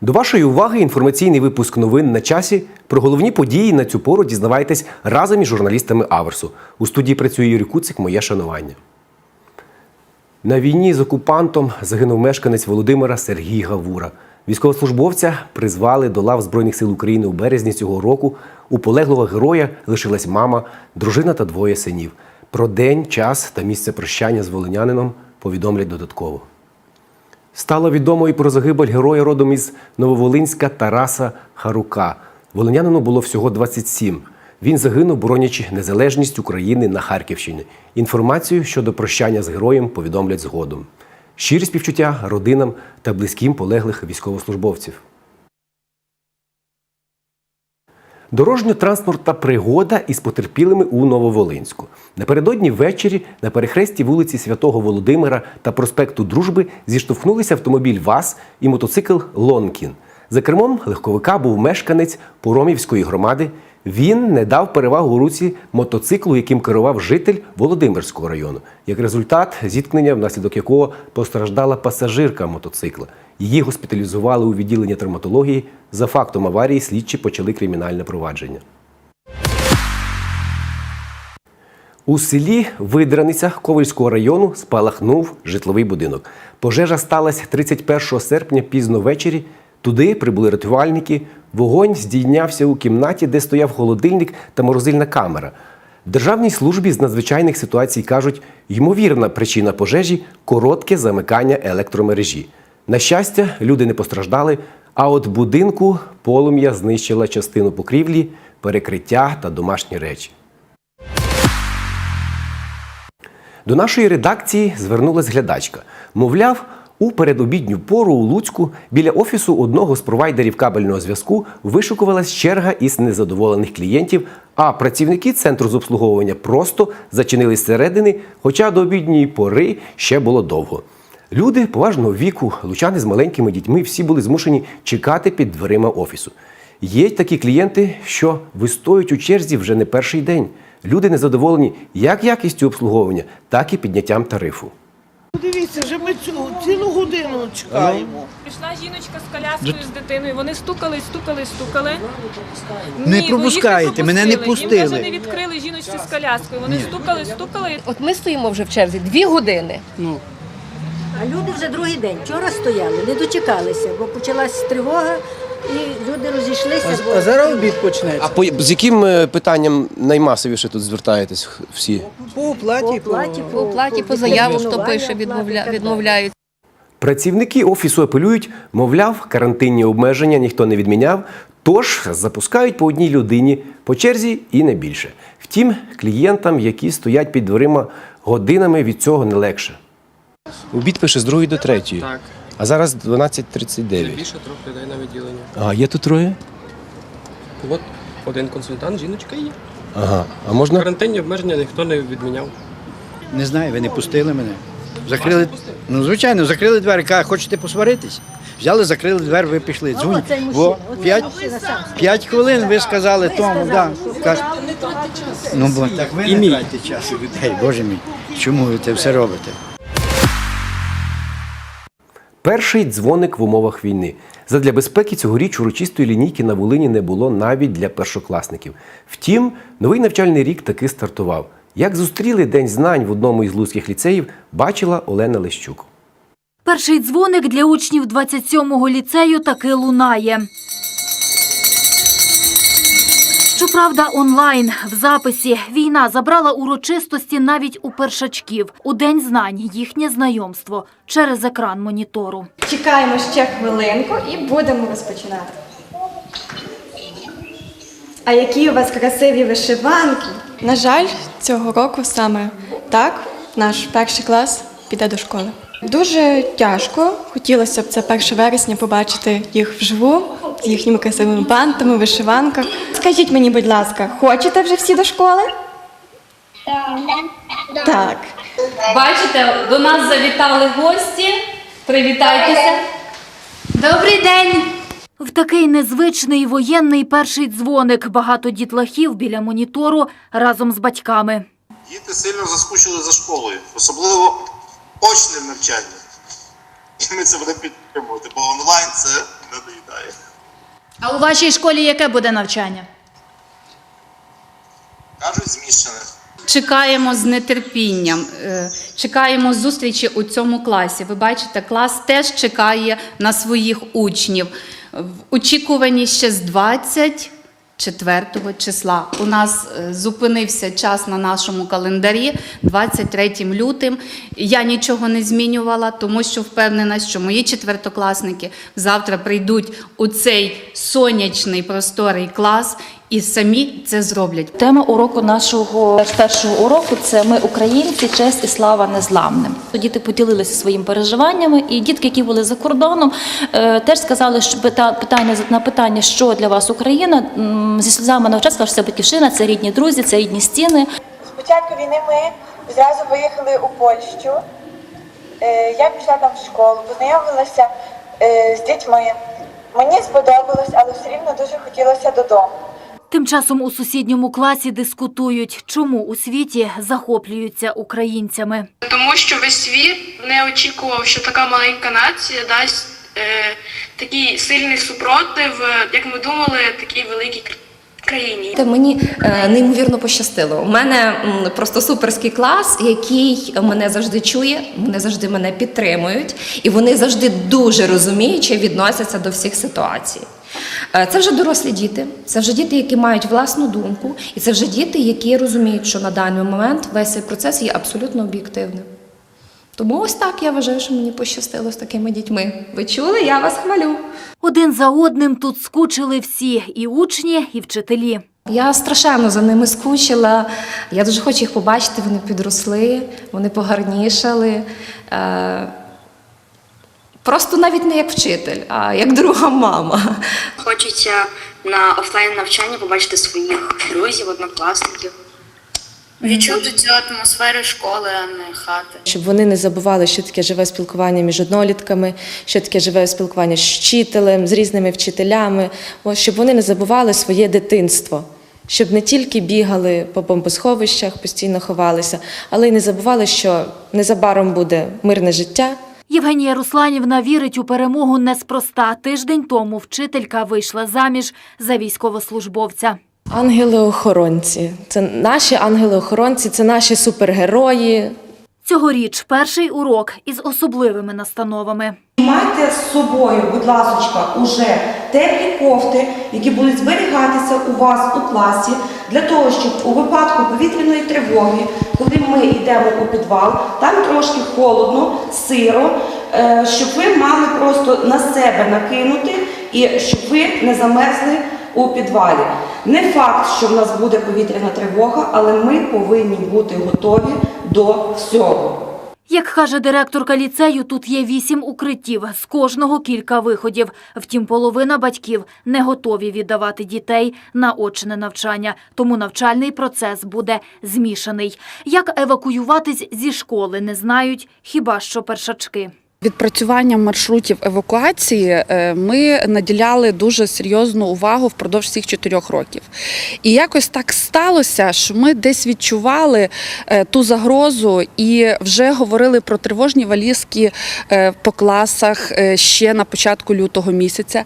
До вашої уваги інформаційний випуск новин на часі. Про головні події на цю пору дізнавайтесь разом із журналістами Аверсу. У студії працює Юрій Куцик. Моє шанування. На війні з окупантом загинув мешканець Володимира Сергій Гавура. Військовослужбовця призвали до лав Збройних сил України у березні цього року. У полеглого героя лишилась мама, дружина та двоє синів. Про день, час та місце прощання з волинянином повідомлять додатково. Стало відомо і про загибель героя родом із Нововолинська Тараса Харука. Волинянину було всього 27. Він загинув, боронячи незалежність України на Харківщині. Інформацію щодо прощання з героєм повідомлять згодом. Щирі співчуття родинам та близьким полеглих військовослужбовців. Дорожньо-транспортна пригода із потерпілими у Нововолинську. Напередодні ввечері на перехресті вулиці Святого Володимира та проспекту Дружби зіштовхнулися автомобіль ВАЗ і мотоцикл Лонкін. За кермом легковика був мешканець Поромівської громади. Він не дав перевагу у руці мотоциклу, яким керував житель Володимирського району. Як результат, зіткнення, внаслідок якого постраждала пасажирка мотоцикла. Її госпіталізували у відділення травматології. За фактом аварії слідчі почали кримінальне провадження. У селі Видраниця Ковальського району спалахнув житловий будинок. Пожежа сталася 31 серпня пізно ввечері. Туди прибули рятувальники. Вогонь здійнявся у кімнаті, де стояв холодильник та морозильна камера. Державній службі з надзвичайних ситуацій кажуть, ймовірна причина пожежі коротке замикання електромережі. На щастя, люди не постраждали, а от будинку полум'я знищила частину покрівлі, перекриття та домашні речі. До нашої редакції звернулась глядачка. Мовляв, у передобідню пору у Луцьку біля офісу одного з провайдерів кабельного зв'язку вишукувалась черга із незадоволених клієнтів, а працівники центру з обслуговування просто зачинились зсередини, хоча до обідньої пори ще було довго. Люди поважного віку, лучани з маленькими дітьми, всі були змушені чекати під дверима офісу. Є такі клієнти, що вистоють у черзі вже не перший день. Люди незадоволені як якістю обслуговування, так і підняттям тарифу. Дивіться, вже ми цю цілу годину чекаємо. Прийшла жіночка з коляскою з дитиною. Вони стукали, стукали, стукали. Не Ні, пропускаєте, мене не пустили. Їм навіть не відкрили жіночці з коляскою. Вони стукали, стукали. От ми стоїмо вже в черзі дві години. А люди вже другий день вчора стояли, не дочекалися, бо почалась тривога і люди розійшлися. бо- А зараз обід почнеться. А по з яким е, питанням наймасовіше тут звертаєтесь всі? По оплаті, по по оплаті, По оплаті, по заяву, хто пише, відмовля... відмовляють. Працівники офісу апелюють, мовляв, карантинні обмеження ніхто не відміняв, тож запускають по одній людині по черзі і не більше. Втім, клієнтам, які стоять під дверима годинами, від цього не легше. Обід пише з 2 до 3. Так, А зараз 12.39. більше трьох людей на відділенні. А, є тут троє? От один консультант, жіночка є. Ага. А можна? Карантинні обмеження ніхто не відміняв. Не знаю, ви не пустили мене. Закрили. Ну, звичайно, закрили двері. Кажуть, хочете посваритись? Взяли, закрили двері, ви пішли. Дзвонять. цей Во, оцей п'ять, мужчина сам. п'ять хвилин ви сказали тому, да. Каже, ну, бо так ви І не мій. тратите час і людей, боже мій. Чому ви це все робите? Перший дзвоник в умовах війни. Задля безпеки цьогоріч урочистої лінійки на Волині не було навіть для першокласників. Втім, новий навчальний рік таки стартував. Як зустріли День знань в одному із луцьких ліцеїв, бачила Олена Лещук. Перший дзвоник для учнів 27-го ліцею таки лунає. Щоправда, онлайн в записі війна забрала урочистості навіть у першачків. У день знань їхнє знайомство через екран монітору. Чекаємо ще хвилинку і будемо розпочинати. А які у вас красиві вишиванки? На жаль, цього року саме так наш перший клас піде до школи. Дуже тяжко. Хотілося б це 1 вересня побачити їх вживу з їхніми красивими бантами, вишиванках. Скажіть мені, будь ласка, хочете вже всі до школи? Так. Бачите, до нас завітали гості. Привітайтеся. Добрий день! В такий незвичний воєнний перший дзвоник багато дітлахів біля монітору разом з батьками. Діти сильно заскучили за школою, особливо очним навчанням. ми це будемо підтримувати, бо онлайн це не доїдає. А у вашій школі яке буде навчання? Кажуть, змішане. Чекаємо з нетерпінням, е, чекаємо зустрічі у цьому класі. Ви бачите, клас теж чекає на своїх учнів. В очікуванні ще з 24 числа. У нас е, зупинився час на нашому календарі 23 лютим. Я нічого не змінювала, тому що впевнена, що мої четвертокласники завтра прийдуть у цей сонячний просторий клас і самі це зроблять. Тема уроку нашого першого уроку це ми українці, честь і слава незламним. Діти поділилися своїми переживаннями, і дітки, які були за кордоном, е, теж сказали, що пита- питання на питання, що для вас Україна, зі сльозами навчать, сказали, що це батьківщина, це рідні друзі, це рідні стіни. З початку війни ми зразу виїхали у Польщу. Е, Я пішла там в школу, познайомилася е, з дітьми. Мені сподобалось, але все рівно дуже хотілося додому. Тим часом у сусідньому класі дискутують, чому у світі захоплюються українцями. Тому що весь світ не очікував, що така маленька нація дасть е, такий сильний супротив, е, як ми думали, такій великій країні. Мені е, неймовірно пощастило. У мене м, просто суперський клас, який мене завжди чує, вони завжди мене підтримують, і вони завжди дуже розуміюче відносяться до всіх ситуацій. Е, Це вже дорослі діти, це вже діти, які мають власну думку, і це вже діти, які розуміють, що на даний момент весь цей процес є абсолютно об'єктивним. Тому ось так я вважаю, що мені пощастило з такими дітьми. Ви чули? Я вас хвалю. Один за одним тут скучили всі – і учні, і вчителі. Я страшенно за ними скучила. Я дуже хочу їх побачити. Вони підросли, вони погарнішали. Просто навіть не як вчитель, а як друга мама. Хочеться на офлайн навчанні побачити своїх друзів, однокласників. Відчути цю атмосферу школи, а не хати. Щоб вони не забували, що таке живе спілкування між однолітками, що таке живе спілкування з вчителем, з різними вчителями. Ось щоб вони не забували своє дитинство, щоб не тільки бігали по бомбосховищах, постійно ховалися, але й не забували, що незабаром буде мирне життя. Євгенія Русланівна вірить у перемогу неспроста. Тиждень тому вчителька вийшла заміж за військовослужбовця. Ангели-охоронці це наші ангели-охоронці, це наші супергерої. Цьогоріч перший урок із особливими настановами. Майте з собою, будь ласка, уже теплі кофти, які будуть зберігатися у вас у класі, для того, щоб у випадку повітряної тривоги, коли ми йдемо у підвал, там трошки холодно, сиро, е, щоб ви мали просто на себе накинути і щоб ви не замерзли у підвалі. Не факт, що в нас буде повітряна тривога, але ми повинні бути готові до всього. Як каже директорка ліцею, тут є вісім укриттів, з кожного кілька виходів. Втім, половина батьків не готові віддавати дітей на очне навчання, тому навчальний процес буде змішаний. Як евакуюватись зі школи, не знають хіба що першачки. Відпрацюванням маршрутів евакуації е, ми наділяли дуже серйозну увагу впродовж всіх чотирьох років. І якось так сталося, що ми десь відчували е, ту загрозу і вже говорили про тривожні валізки е, по класах ще на початку лютого місяця.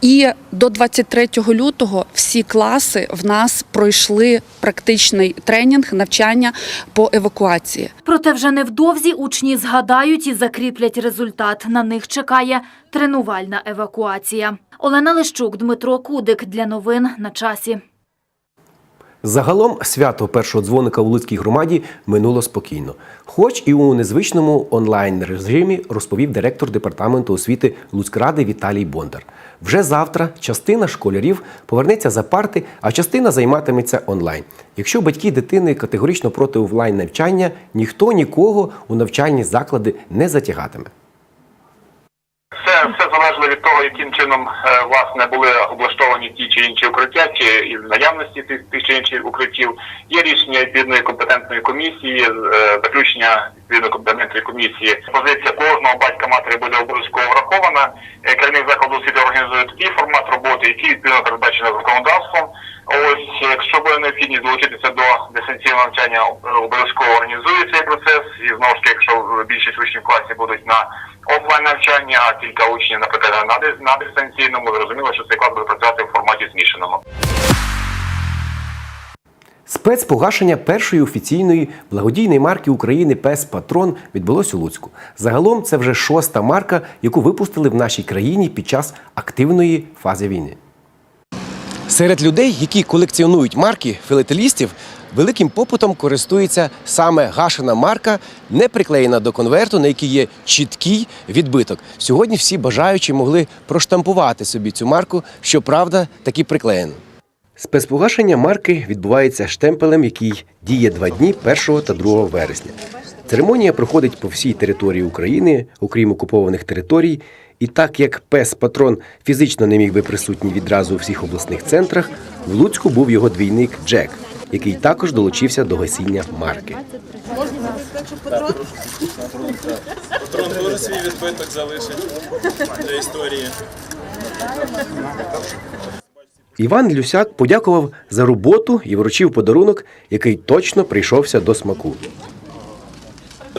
І до 23 лютого всі класи в нас пройшли практичний тренінг, навчання по евакуації. Проте вже невдовзі учні згадають і закріплять результат. На них чекає тренувальна евакуація. Олена Лищук, Дмитро Кудик. Для новин на часі. Загалом свято першого дзвоника у Луцькій громаді минуло спокійно, хоч і у незвичному онлайн режимі розповів директор департаменту освіти Луцькради Віталій Бондар. Вже завтра частина школярів повернеться за парти, а частина займатиметься онлайн. Якщо батьки дитини категорично проти офлайн навчання, ніхто нікого у навчальні заклади не затягатиме. Все, залежало від того, яким чином е, власне були облаштовані ті чи інші укриття, чи із наявності тих, тих чи інших укриттів. Є рішення відповідної компетентної комісії, е, заключення відповідної компетентної комісії. Позиція кожного батька матері буде обов'язково врахована. Е, Керівник закладу освіти організує такий формат роботи, який відповідно передбачено законодавством. Ось, якщо буде необхідність долучитися до дистанційного навчання, обов'язково організує цей процес. І знову ж таки, якщо більшість учнів в класі будуть на офлайн навчання, а кілька учнів, наприклад, на, на дистанційному. Зрозуміло, що цей клас буде працювати в форматі змішаному. Спецпогашення першої офіційної благодійної марки України Пес Патрон відбулось у Луцьку. Загалом це вже шоста марка, яку випустили в нашій країні під час активної фази війни. Серед людей, які колекціонують марки філателістів, великим попитом користується саме гашена марка, не приклеєна до конверту, на якій є чіткий відбиток. Сьогодні всі бажаючі могли проштампувати собі цю марку, щоправда, таки приклеєно. Спецпогашення марки відбувається штемпелем, який діє два дні 1 та 2 вересня. Церемонія проходить по всій території України, окрім окупованих територій. І так як пес патрон фізично не міг би присутній відразу у всіх обласних центрах, в Луцьку був його двійник Джек, який також долучився до гасіння марки. Патрон дуже свій відбиток залишить для історії. Іван Люсяк подякував за роботу і вручив подарунок, який точно прийшовся до смаку.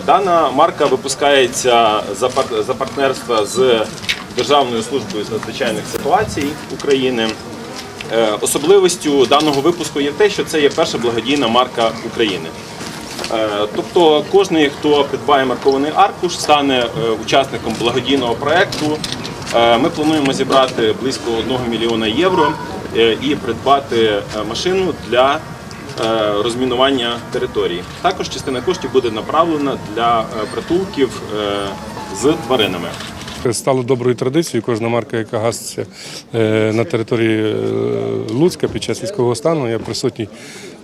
Дана марка випускається за, пар- за партнерства з Державною службою з надзвичайних ситуацій України. Е, Особливістю даного випуску є те, що це є перша благодійна марка України. Е, Тобто кожен, хто придбає маркований аркуш, стане е, учасником благодійного проєкту. Ми плануємо зібрати близько 1 мільйона євро і придбати машину для розмінування території. Також частина коштів буде направлена для притулків з тваринами. Стало доброю традицією. Кожна марка, яка гаситься е, на території е, Луцька під час військового стану, я присутній.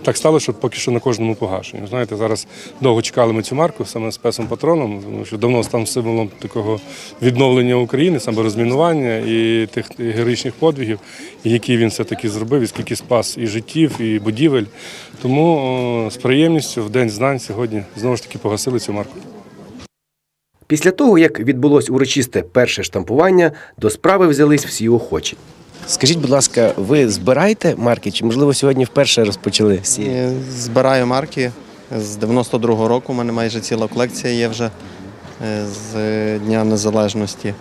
Так стало, що поки що на кожному погашенні. Знаєте, зараз довго чекали ми цю марку саме з песом патроном, тому що давно став символом такого відновлення України, саме розмінування і тих героїчних подвигів, які він все-таки зробив, і скільки спас і життів, і будівель. Тому з приємністю в День знань сьогодні знову ж таки погасили цю марку. Після того, як відбулось урочисте перше штампування, до справи взялись всі охочі. Скажіть, будь ласка, ви збираєте марки, чи можливо сьогодні вперше розпочали всі? Е, Збираю марки. З 92-го року у мене майже ціла колекція є вже е, з Дня Незалежності.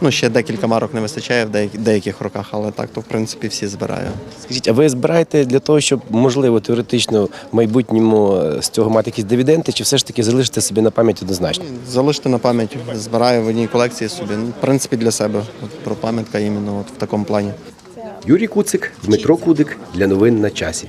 Ну, ще декілька марок не вистачає в деяких, деяких роках, але так, то в принципі всі збираю. Скажіть, а ви збираєте для того, щоб можливо теоретично в майбутньому е, з цього мати якісь дивіденди, чи все ж таки залишите собі на пам'ять однозначно? Залишити на пам'ять, збираю в одній колекції собі. Ну, в принципі, для себе. От, про пам'ятка іменно от в такому плані. Юрій Куцик, Дмитро Кудик для новин на часі.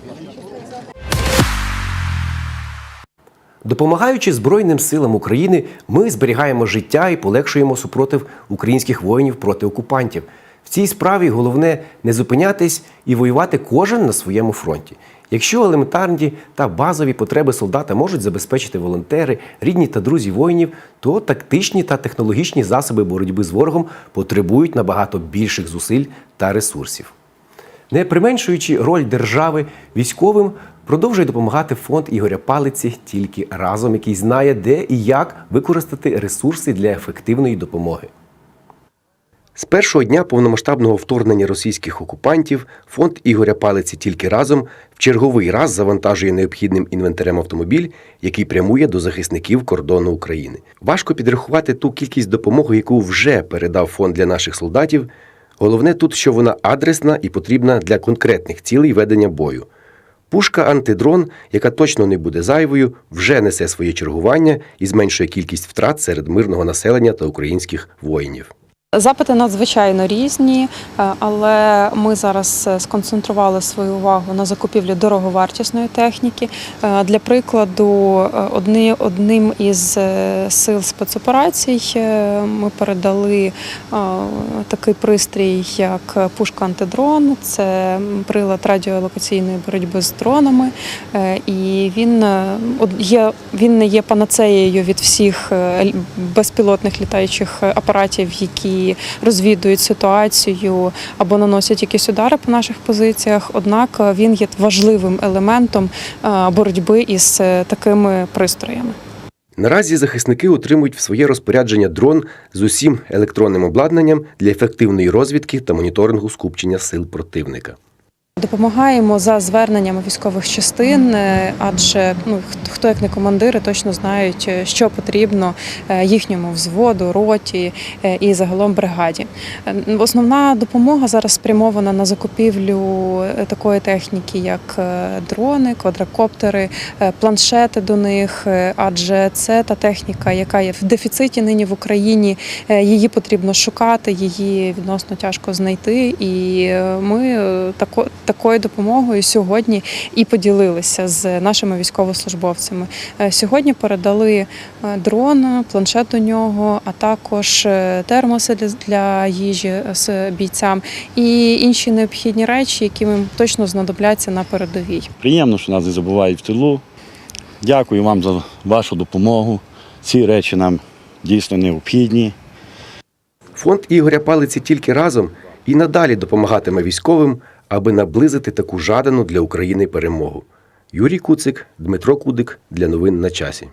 Допомагаючи Збройним силам України, ми зберігаємо життя і полегшуємо супротив українських воїнів проти окупантів. В цій справі головне не зупинятись і воювати кожен на своєму фронті. Якщо елементарні та базові потреби солдата можуть забезпечити волонтери, рідні та друзі воїнів, то тактичні та технологічні засоби боротьби з ворогом потребують набагато більших зусиль та ресурсів. Не применшуючи роль держави, військовим продовжує допомагати фонд Ігоря Палиці тільки разом, який знає, де і як використати ресурси для ефективної допомоги. З першого дня повномасштабного вторгнення російських окупантів фонд Ігоря Палиці тільки разом в черговий раз завантажує необхідним інвентарем автомобіль, який прямує до захисників кордону України. Важко підрахувати ту кількість допомоги, яку вже передав фонд для наших солдатів. Головне тут, що вона адресна і потрібна для конкретних цілей ведення бою. Пушка антидрон, яка точно не буде зайвою, вже несе своє чергування і зменшує кількість втрат серед мирного населення та українських воїнів. Запити надзвичайно різні, е, але ми зараз е, сконцентрували свою увагу на закупівлі дороговартісної техніки. Е, Для прикладу, одни, одним із сил спецоперацій ми передали такий пристрій, як пушка антидрон. Це прилад радіолокаційної боротьби з дронами, і він є він не є панацеєю від всіх безпілотних літаючих апаратів, які розвідують ситуацію або наносять якісь удари по наших позиціях. Однак е, він є важливим елементом е, боротьби із е, такими пристроями. Наразі захисники отримують в своє розпорядження дрон з усім електронним обладнанням для ефективної розвідки та моніторингу скупчення сил противника. Допомагаємо за зверненнями військових частин, адже ну хто як не командири точно знають, е, що потрібно е, їхньому взводу, роті е, і загалом бригаді. Основна допомога зараз спрямована на закупівлю такої техніки, як дрони, квадрокоптери, планшети до них, адже це та техніка, яка є в дефіциті нині в Україні. Її потрібно шукати, її відносно тяжко знайти. І ми тако, такою допомогою сьогодні і поділилися з нашими військовослужбовцями. Е, Сьогодні передали е, дрон, планшет до нього, а також е, термоси для- для їжі з бійцям і інші необхідні речі, які їм точно знадобляться на передовій. Приємно, що нас не забувають в тилу. Дякую вам за вашу допомогу. Ці речі нам дійсно необхідні. Фонд Ігоря Палиці тільки разом і надалі допомагатиме військовим, аби наблизити таку жадану для України перемогу. Юрій Куцик, Дмитро Кудик для новин на часі.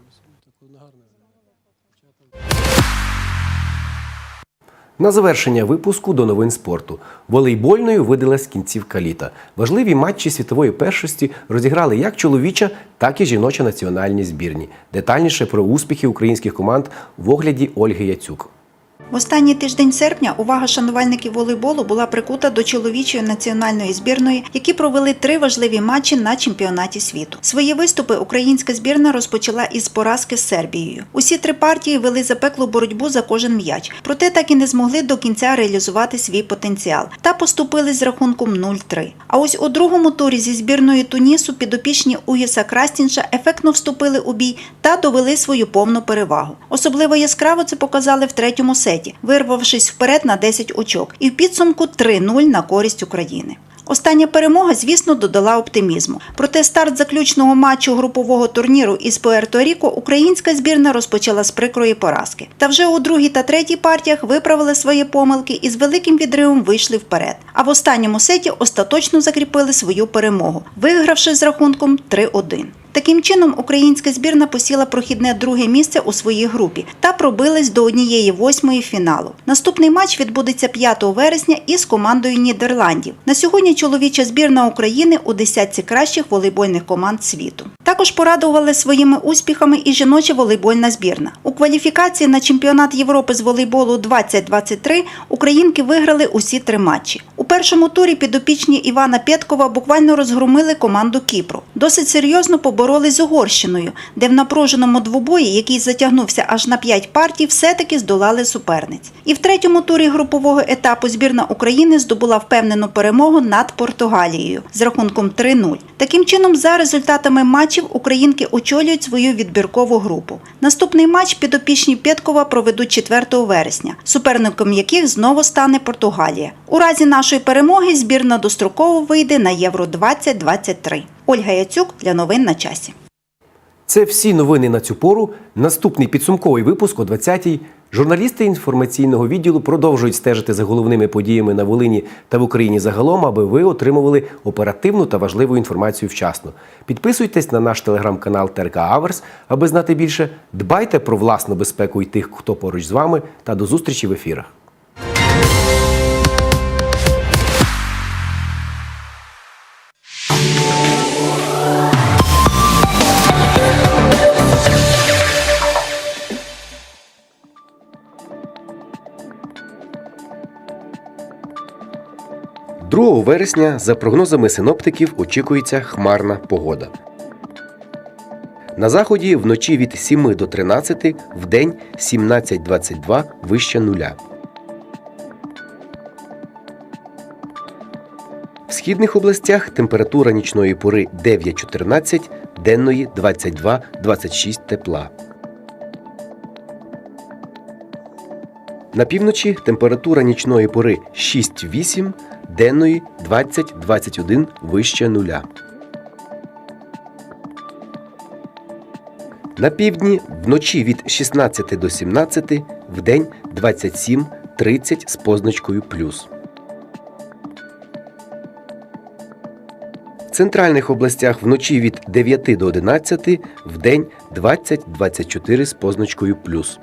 На завершення випуску до новин спорту. Волейбольною видалась кінцівка літа. Важливі матчі світової першості розіграли як чоловіча, так і жіноча національні збірні. Детальніше про успіхи українських команд в огляді Ольги Яцюк. В останній тиждень серпня увага шанувальників волейболу була прикута до чоловічої національної збірної, які провели три важливі матчі на чемпіонаті світу. Свої виступи українська збірна розпочала із поразки з Сербією. Усі три партії вели запеклу боротьбу за кожен м'яч, проте так і не змогли до кінця реалізувати свій потенціал та поступили з рахунком 0-3. А ось у другому турі зі збірною Тунісу підопічні Уєса Крастінша ефектно вступили у бій та довели свою повну перевагу. Особливо яскраво це показали в третьому сеті, вирвавшись вперед на 10 очок, і в підсумку 3-0 на користь України. Остання перемога, звісно, додала оптимізму. Проте старт заключного матчу групового турніру із Пуерто-Ріко українська збірна розпочала з прикрої поразки. Та вже у другій та третій партіях виправили свої помилки і з великим відривом вийшли вперед. А в останньому сеті остаточно закріпили свою перемогу, вигравши з рахунком 3-1. Таким чином, українська збірна посіла прохідне друге місце у своїй групі та пробилась до однієї восьмої фіналу. Наступний матч відбудеться 5 вересня із командою Нідерландів. На сьогодні чоловіча збірна України у десятці кращих волейбольних команд світу. Також порадували своїми успіхами і жіноча волейбольна збірна. У кваліфікації на чемпіонат Європи з волейболу 2023 українки виграли усі три матчі. Першому турі підопічні Івана Пєткова буквально розгромили команду Кіпру. Досить серйозно поборолись з Угорщиною, де в напруженому двобої, який затягнувся аж на 5 партій, все-таки здолали суперниць. І в третьому турі групового етапу збірна України здобула впевнену перемогу над Португалією з рахунком 3-0. Таким чином, за результатами матчів українки очолюють свою відбіркову групу. Наступний матч підопічні Пєткова проведуть 4 вересня, суперником яких знову стане Португалія. У разі нашої перемоги збірна достроково вийде на Євро 2023. Ольга Яцюк для новин на часі. Це всі новини на цю пору. Наступний підсумковий випуск о 20-й. Журналісти інформаційного відділу продовжують стежити за головними подіями на Волині та в Україні загалом, аби ви отримували оперативну та важливу інформацію вчасно. Підписуйтесь на наш телеграм-канал ТРК Аверс, аби знати більше. Дбайте про власну безпеку і тих, хто поруч з вами. Та до зустрічі в ефірах. Другого вересня, за прогнозами синоптиків, очікується хмарна погода. На заході вночі від 7 до 13, вдень 17-22 вище нуля. В східних областях температура нічної пори 9-14, денної 22-26 тепла. На півночі температура нічної пори 6-8, денної 20-21 вище нуля. На півдні вночі від 16 до 17, вдень 27-30 з позначкою плюс. В центральних областях вночі від 9 до 11, вдень 20-24 з позначкою плюс.